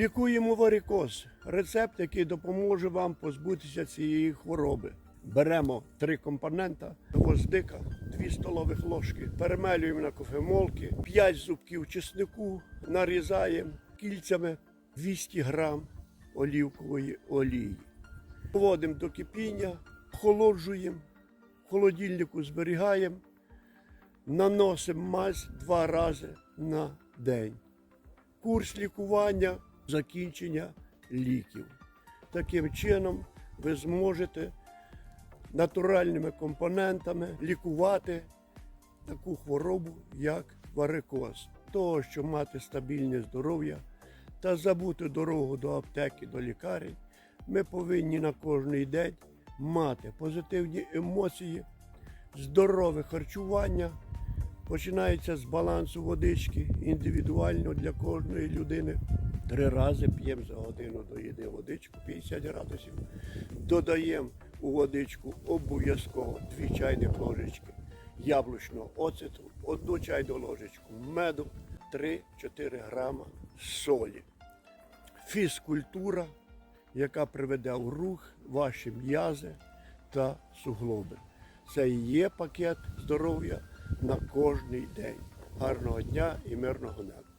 Лікуємо варикоз. Рецепт, який допоможе вам позбутися цієї хвороби. Беремо три компонента: гвоздика, 2 столових ложки, перемелюємо на кофемолки, 5 зубків чеснику, нарізаємо кільцями 200 грам олівкової олії. Поводимо до кипіння, охолоджуємо, в холодильнику зберігаємо, наносимо мазь два рази на день. Курс лікування, закінчення ліків. Таким чином ви зможете натуральними компонентами лікувати таку хворобу, як варикоз. Того, щоб мати стабільне здоров'я та забути дорогу до аптеки, до лікарень, ми повинні на кожний день мати позитивні емоції, здорове харчування. Починається з балансу водички індивідуально для кожної людини. Три рази п'ємо за годину доїди водичку 50 градусів. Додаємо у водичку обов'язково 2 чайних ложечки яблучного оцету, одну чайну ложечку меду, 3-4 грама солі. Фізкультура, яка приведе в рух ваші м'язи та суглоби. Це і є пакет здоров'я на кожний день. Гарного дня і мирного неба.